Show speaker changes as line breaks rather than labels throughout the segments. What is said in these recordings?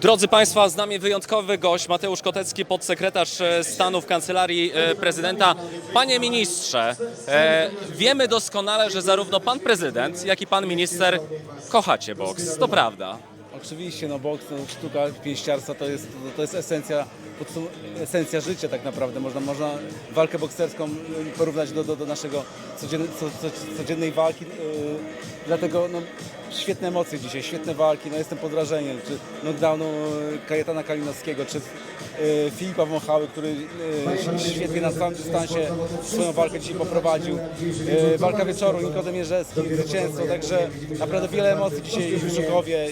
Drodzy Państwo, z nami wyjątkowy gość, Mateusz Kotecki, podsekretarz e, stanu w Kancelarii e, Prezydenta. Panie Ministrze, e, wiemy doskonale, że zarówno Pan Prezydent, jak i Pan Minister kochacie boks. To prawda.
Oczywiście, no boks, no, sztuka pięściarstwa to jest, to, jest esencja, esencja życia tak naprawdę. Można, można walkę bokserską y, porównać do, do, do naszego codziennej, co, co, codziennej walki. Yy, dlatego no, świetne emocje dzisiaj, świetne walki. No, jestem pod wrażeniem. Czy knockdownu y, Kajetana Kalinowskiego, czy y, Filipa Wąchały, który y, świetnie na samym dystansie swoją walkę dzisiaj poprowadził. Y, walka wieczoru, Nikodem Jerzewski, zwycięstwo, także naprawdę wiele emocji dzisiaj w Żukowie.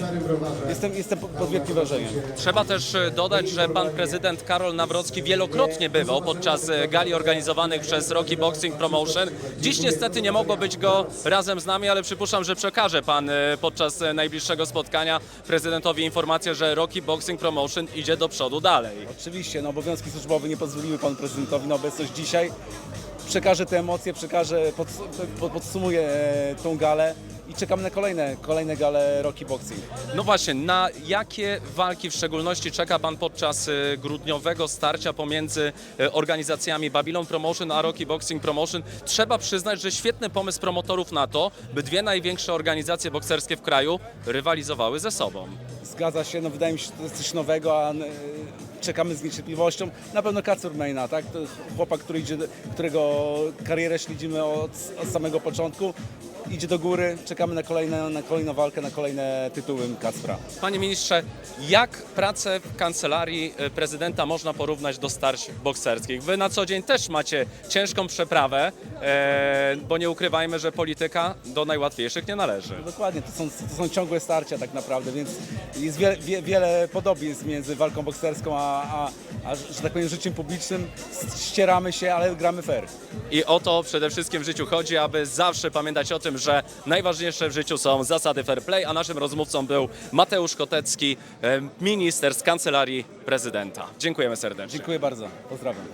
Jestem, jestem pod- wielkim wrażeniem.
Trzeba też dodać, że Pan Prezydent Karol Nawrocki wielokrotnie bywał podczas e, gali organizowanych przez Rocky Boxing Promotion. Dziś niestety nie mogło być go razem z nami, ale przypuszczam, że przekaże Pan e, podczas e, najbliższego spotkania prezydentowi informację, że Rocky Boxing Promotion idzie do przodu dalej.
Oczywiście, no, obowiązki służbowe nie pozwoliły panu prezydentowi na obecność dzisiaj. Przekażę te emocje, przekażę, pod, pod, podsumuję tą galę i czekam na kolejne, kolejne gale Rocky Boxing.
No właśnie, na jakie walki w szczególności czeka Pan podczas e, grudniowego starcia pomiędzy e, organizacjami Babylon Promotion a Rocky Boxing Promotion? Trzeba przyznać, że świetny pomysł promotorów na to, by dwie największe organizacje bokserskie w kraju rywalizowały ze sobą.
Zgadza się, no wydaje mi się, że to jest coś nowego, a e, czekamy z niecierpliwością. Na pewno Kacur Mejna, tak? To jest chłopak, który idzie, którego karierę śledzimy od, od samego początku. Idzie do góry, czekamy na, kolejne, na kolejną walkę, na kolejne tytuły Kacpra.
Panie ministrze, jak pracę w kancelarii e, prezydenta można porównać do starć bokserskich? Wy na co dzień też macie ciężką przeprawę, e, bo nie ukrywajmy, że polityka do najłatwiejszych nie należy.
Dokładnie, to są, to są ciągłe starcia tak naprawdę, więc jest wiele, wie, wiele podobieństw między walką bokserską a, a, a, że tak powiem, życiem publicznym. Ścieramy się, ale gramy fair.
I o to przede wszystkim w życiu chodzi, aby zawsze pamiętać o tym, że najważniejsze w życiu są zasady fair play, a naszym rozmówcą był Mateusz Kotecki, minister z kancelarii prezydenta. Dziękujemy serdecznie.
Dziękuję bardzo, pozdrawiam.